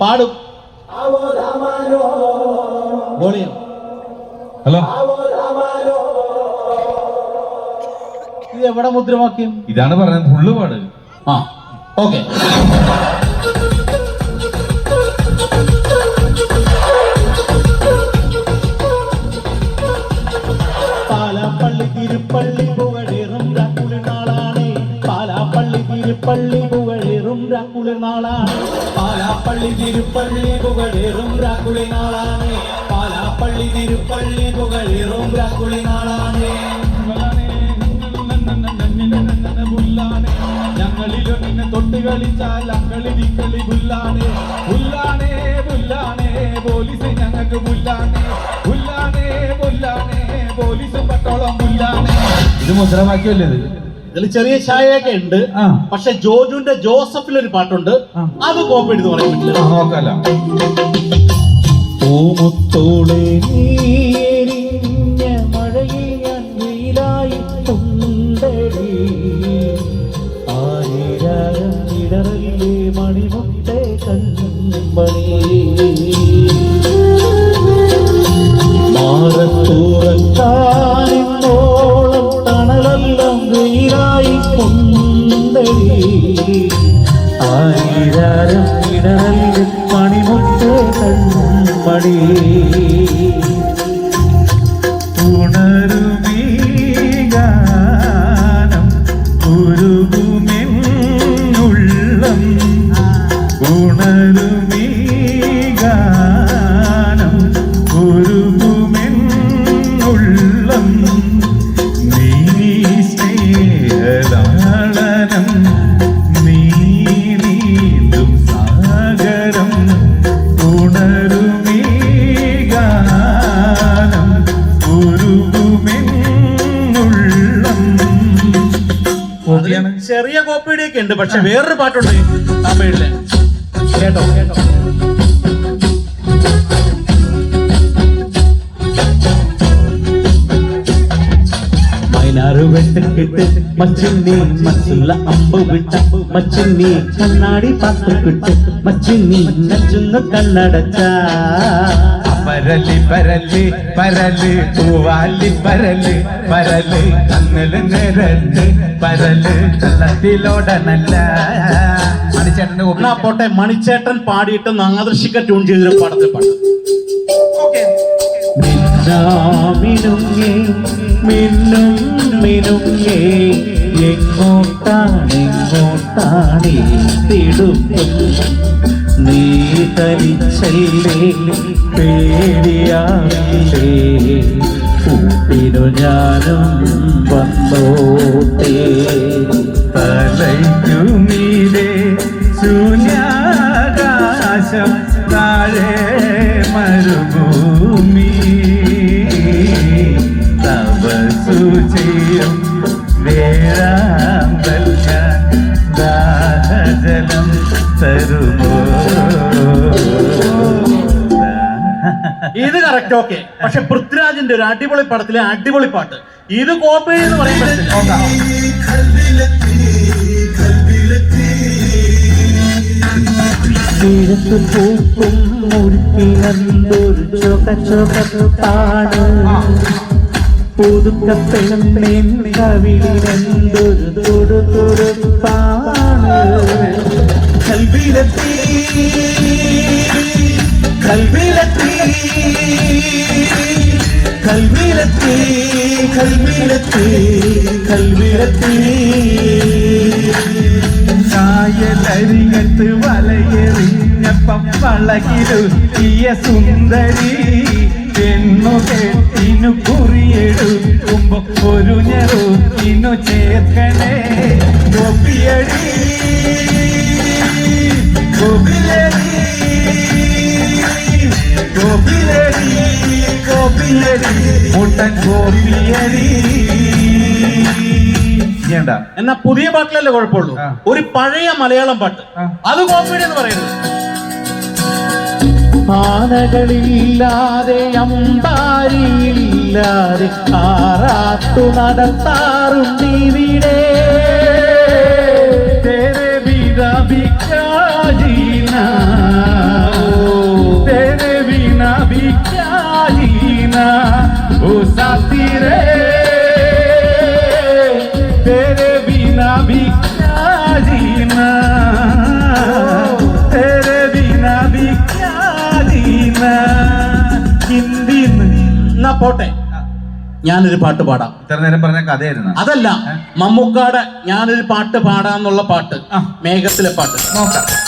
പാടും. Volume hello. ഇത് എവിടെ മുദ്രവാക്യം? ഇതാണ് പറയുന്നത് ഫുള്ള് പാട്. ആ ഓക്കെ. പാലാപ്പള്ളി തിരുപ്പള്ളി പുകഴേറും രാക്കുളിനാളാണ് പാലാപ്പള്ളി തിരുപ്പള്ളി പുകഴേറും രാക്കുളിനാളാണ് പാലാപ്പള്ളി തിരുപ്പള്ളി പുകഴേറും രാക്കുളിനാളാണ് പാലാപ്പള്ളി തിരുപ്പള്ളി പുകഴേറും രാക്കുളിനാളാണ് ഞങ്ങളിലൊന്നിനെ തൊട്ട് കളിച്ചാൽ അക്കളി വിക്കളി പുല്ലാണ്. പുല്ലാണേ പുല്ലാണേ പോലീസ് ഞങ്ങൾക്ക് പുല്ലാണ്. പുല്ലാണേ പുല്ലാണേ പോലീസും പട്ടോളം പുല്ലാണ്. ഇത് മുദ്രമാക്കിയല്ലേ ഇത്? ഇതിൽ ചെറിയ ഛായയൊക്കെ ഉണ്ട്. പക്ഷെ ജോജുന്റെ ജോസഫിൽ ഒരു പാട്ടുണ്ട് അത് കോപ്പി എടുത്ത് പറയാൻ പറ്റില്ല. നോക്കാലോ. മഴയിൽ ഞാൻ ആയിരം മണിമുട്ടെ കൺമണി. ആയിരം ഇടറല്ലേ തന്നും കൺമണി ഉണ്ട്. പക്ഷെ വേറൊരു പാട്ടുണ്ട് തമിഴിൽ. കേട്ടോ കേട്ടോ. മൈനാറ് വെട്ടുക്കിട്ട് മച്ചിന്നി മച്ചുള്ള അമ്പ് കണ്ണാടി നച്ചുന്ന കണ്ണടച്ച. പരൽ പരലി പരൽ പൂവാലി പരൽ പരൽ കണ്ണൽ നിരൽ പരൽ കള്ളത്തിലോടനല്ല. മണിച്ചേട്ടന്റെ കൂടെ എന്നാ പോട്ടെ മണിച്ചേട്ടൻ പാടിയിട്ട് നാദൃശിക്ക ട്യൂൺ ചെയ്തൊരു പാടത്തിൽ പാട്ട്. മിന്നുങ്ങേ മിന്നും മിനുങ്ങേ എങ്ങോട്ടാണ് എങ്ങോട്ടാണ് തിടുക്കും? നീ തനിച്ചല്ലേ? പേടിയാവില്ലേ കൂട്ടിനു ഞാനും വന്നോട്ടേ. തലയ്ക്കുമീതെ ശൂന്യാകാശം കറക്റ്റ് ഓക്കെ. പക്ഷെ പൃഥ്വിരാജിന്റെ ഒരു അടിപൊളി പടത്തിലെ അടിപൊളി പാട്ട്. ഇത് കോപ്പി എന്ന് പറയാൻ പറ്റില്ല. തീരത്ത് പൂക്കും മുരുക്കിനന്തൊരു ചൊക ചൊകത്താണ് പുതുക്കപ്പെണ്ണിൻ കവിളിനെന്തൊരു തൊടു തൊടുപ്പാണ് കൽവിലെത്തി കൽവിലെത്തി. കൽവിലെത്തി കൽവിലെത്തി കൽവിലെത്തി കായലരികത്ത് വലയെറിഞ്ഞപ്പം വളകിരുത്തിയ സുന്ദരി പെണ്ണു കെട്ടിനു കുറിയെടുക്കുമ്പോ ഒരു ഞെറുക്കിനു ചേർക്കണേ. ഗോപിയടി മുട്ടൻ എന്നാ പുതിയ പാട്ടിലല്ലേ കുഴപ്പമുള്ളൂ. ഒരു പഴയ മലയാളം പാട്ട്. അത് കോപ്പിയുടെ എന്ന് പറയുന്നത്. ആനകളില്ലാതെ അമ്പാരിയില്ലാതെ ആറാത്തു നടത്താറുണ്ടിവിടെ പോട്ടെ? ഞാനൊരു പാട്ട് പാടാം. ഇത്ര നേരം പറഞ്ഞ കഥയായിരുന്നു. അതല്ല മമ്മൂക്കാട് ഞാനൊരു പാട്ട് പാടാന്നുള്ള പാട്ട്. മേഘത്തിലെ പാട്ട്. നോക്കാം.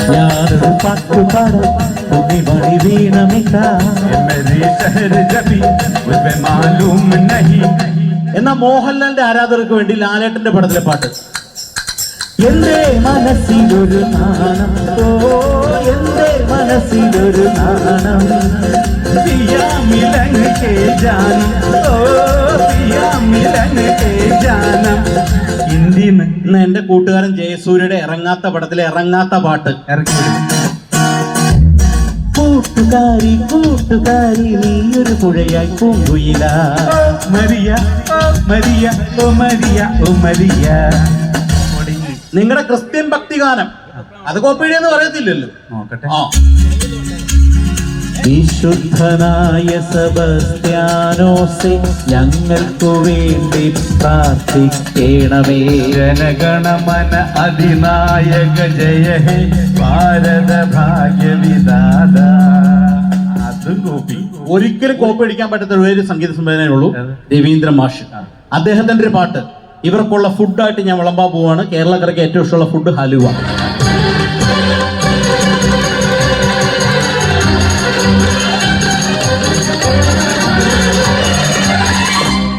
ഞാനൊരു പാട്ട് പാടും തുണിമണി എന്നാ മോഹൻലാലിന്റെ ആരാധകർക്ക് വേണ്ടി ലാലേട്ടന്റെ പടത്തിലെ പാട്ട്. എന്റെ മനസ്സിലൊരു നാണം. ഓ എന്റെ മനസ്സിലൊരു നാണം. ഇന്ന് എന്റെ കൂട്ടുകാരൻ ജയസൂര്യയുടെ ഇറങ്ങാത്ത പടത്തിലെ ഇറങ്ങാത്ത പാട്ട് ഇറക്കി കൂട്ടുകാരി കൂട്ടുകാരി നീ ഒരു പുഴയായി പൂങ്കുയില. Maria Maria oh Maria oh Maria. നിങ്ങളുടെ ക്രിസ്ത്യൻ ഭക്തി ഗാനം അത് കോപ്പിഴ എന്ന് പറയത്തില്ലല്ലോ. നോക്കട്ടെ. വിശുദ്ധനായ സെബസ്ത്യാനോസെ ഞങ്ങൾക്കു വേണ്ടി പ്രാർത്ഥിക്കണമേ. ജനഗണമന അധിനായക ജയ ഹേ ഭാരത ഭാഗ്യവിദാത അതും കോപ്പി ഒരിക്കലും കോപ്പി അടിക്കാൻ പറ്റാത്ത ഒരു സംഗീത സംവിധാനമേ ഉള്ളൂ. ഏത്? രവീന്ദ്ര മാഷ് അദ്ദേഹത്തിന്റെ ഒരു പാട്ട് ഇവർക്കുള്ള ഫുഡായിട്ട് ഞാൻ വിളമ്പാൻ പോവാണ്. കേരളക്കരയ്ക്ക് ഏറ്റവും ഇഷ്ടമുള്ള ഫുഡ് ഹലുവ.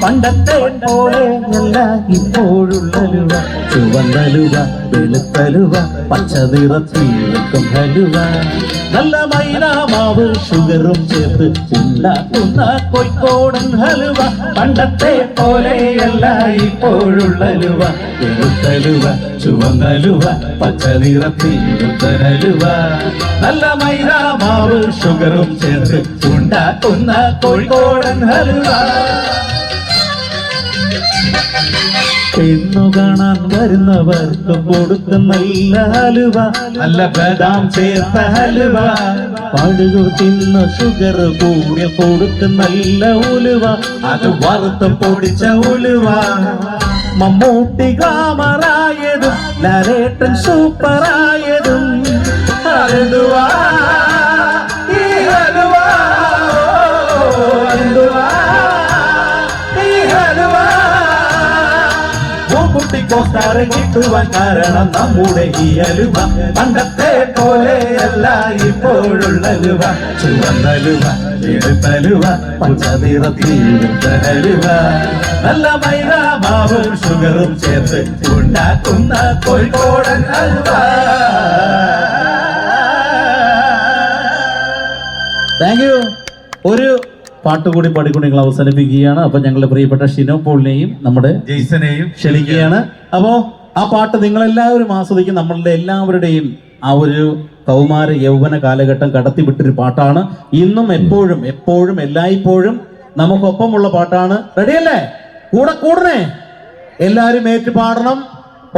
പണ്ടത്തെ പോലെയല്ല ഇപ്പോഴുള്ളലുവ. ചുവന്നലുവ വെളുത്തലുവ പച്ച നിറത്തിൽ വെക്കും ഹലുവ. നല്ല മൈനാമാവ് ഷുഗറും ചേർത്ത് ഉണ്ടാക്കുന്ന കോഴിക്കോടൻ ഹലുവ. പണ്ടത്തെ പോലെയല്ല ഇപ്പോഴുള്ളലുവ. വെളുത്തലുവ ചുവന്നലുവ പച്ച നിറത്തിൽ വെക്കും ഹലുവ. നല്ല മൈനാമാവ് ഷുഗറും ചേർത്ത് ഉണ്ടാക്കുന്ന കോഴിക്കോടൻ ഹലുവ. പെണ്ണു കാണാൻ വരുന്നവർക്ക് കൊടുക്കുന്ന നല്ല ഹലുവ. നല്ല ബദാം ചേർത്ത ഹലുവ. പഴുകു തിന്ന ഷുഗർ കൂടി കൊടുക്കുന്ന നല്ല ഉലുവ. അത് വറുത്ത് പൊടിച്ച ഉലുവ. മമ്മൂട്ടി കാമറായതും നരേട്ടൻ സൂപ്പറായതും ഹലുവ കിട്ടുവാൻ കാരണം നമ്മുടെ ഈ അലുവ. പണ്ടത്തെ പോലെയല്ല ഇപ്പോഴുള്ളലുവ ചുവന്നലുവ എടുത്തലുവ പച്ചനിറത്തിരുത്തലുവ നല്ല മൈദാമാവും ഷുഗറും ചേർത്ത് ഉണ്ടാക്കുന്ന കോഴിക്കോടൻ അലുവ. Thank you. ഒരു പാട്ട് കൂടി പാടിക്കൊണ്ട് നിങ്ങൾ അവസാനിപ്പിക്കുകയാണ്. അപ്പൊ ഞങ്ങളുടെ പ്രിയപ്പെട്ട ഷിനോ പോളിനെയും നമ്മുടെ ജെയ്സനെയും ക്ഷണിക്കുകയാണ്. അപ്പോ ആ പാട്ട് നിങ്ങളെല്ലാവരും ആസ്വദിക്കും. നമ്മളുടെ എല്ലാവരുടെയും ആ ഒരു കൗമാര യൗവന കാലഘട്ടം കടത്തിവിട്ടൊരു പാട്ടാണ്. ഇന്നും എപ്പോഴും എപ്പോഴും എല്ലായ്പ്പോഴും നമുക്കൊപ്പമുള്ള പാട്ടാണ്. റെഡിയല്ലേ? കൂടെ കൂടണേ? എല്ലാരും ഏറ്റു പാടണം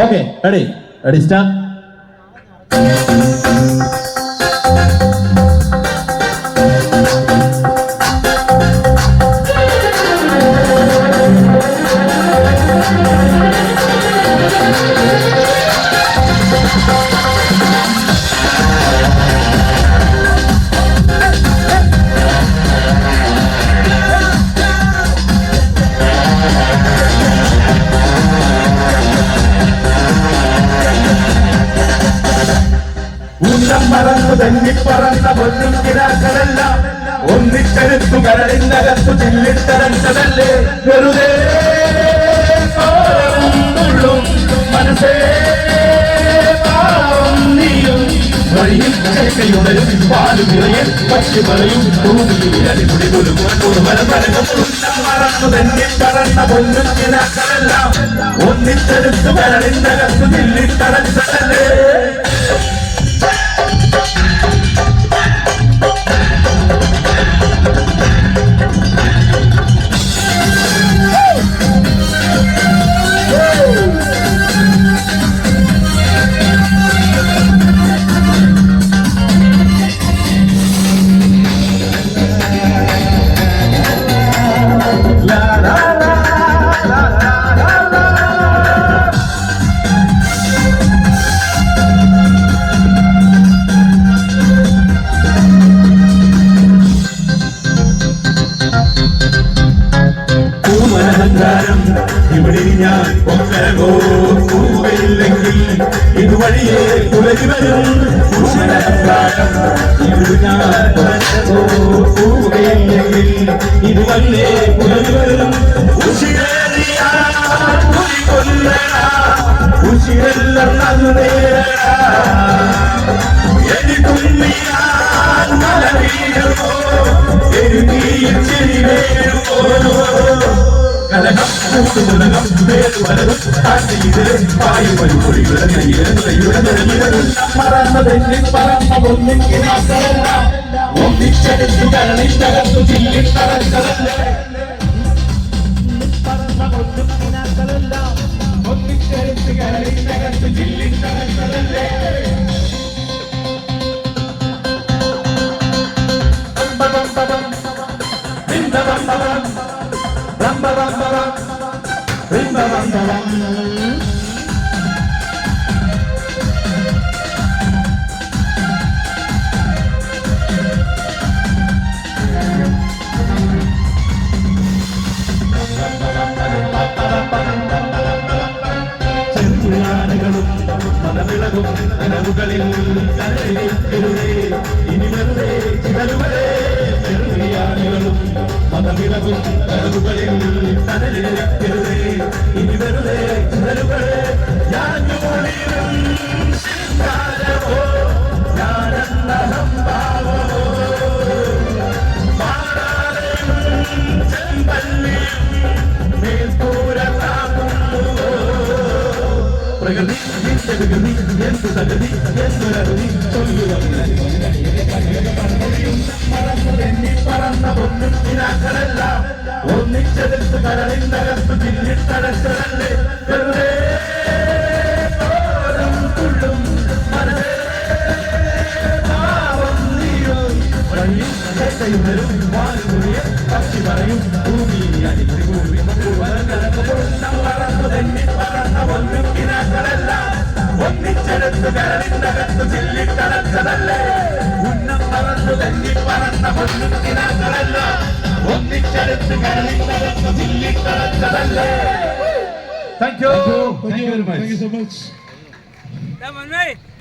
ഓക്കെ റെഡി. Ready start. കരളിനകത്തു ചില്ലിട്ടരച്ചതല്ലേ വെറുതെ മനസ്സേ നീയും വഴിയിൽ കേൾക്കയുടരും പാലും செல்வோ புதுமை இல்லையில் இது வழியே உலகி வரும் புதுமை இல்லையில் இது வழியே உலகி வரும் உசிரெல்லாம் நல்ல நேரா எது கும்மியான் மலரீடுமோ எருமியில் செறி வேறுமோ കലകം കൂട്ടുമുലകം വേറു വലതും കാറ്റിയത് പായുമൊരു പൊടിയുടെ നെയ്യുടെ നെയ്യുടെ മറന്നതെന്നിൽ പറന്ന ഒന്നിക്കിനാക്കലെല്ലാം ഒന്നിച്ചെടുത്തു കരളിനകത്തു ചില്ലിത്തറക്കലല്ലേ ഒന്നിച്ചെടുത്തു കരളിനകത്തു ചില്ലിത്തറക്കലല്ലേ ചെറുയാനകളും മലവിളകും കനവുകളിൽ കരയിലിരുന്നേ ഇനി വെറുതെ ചിതറുകളെ പ്രകൃതി വികൃതി എന്തു തകൃതി എന്തൊരറുതി പറന്ന പൊന്നും പിനാക്കളെല്ലാം ഒന്നിച്ചെടുത്ത് കരളിനകത്ത് ചില്ലിത്തടച്ചതല്ലേ വെറുതെ ഓരം തുള്ളും മനസ്സേ വഴിയും കേട്ടയും വരും വാലുമുറിയ പക്ഷി പറയും ഭൂമി അടിച്ചു ഭൂമി പറന്നു പറന്ന ഒന്നും കിനാക്കളെല്ലാം ഒന്നിച്ചെടുത്ത് കരളിനകത്ത് ചില്ലിക്കടച്ചതല്ലേ ഉന്നം പറന്നു തന്നി പറന്ന ഒന്നും കിനാക്കളെല്ലാം ഒന്നിച്ചെടുത്ത് കരളിനകത്ത് ചില്ലിക്കടച്ചതല്ലേ very much. Thank you. So much Come on, mate.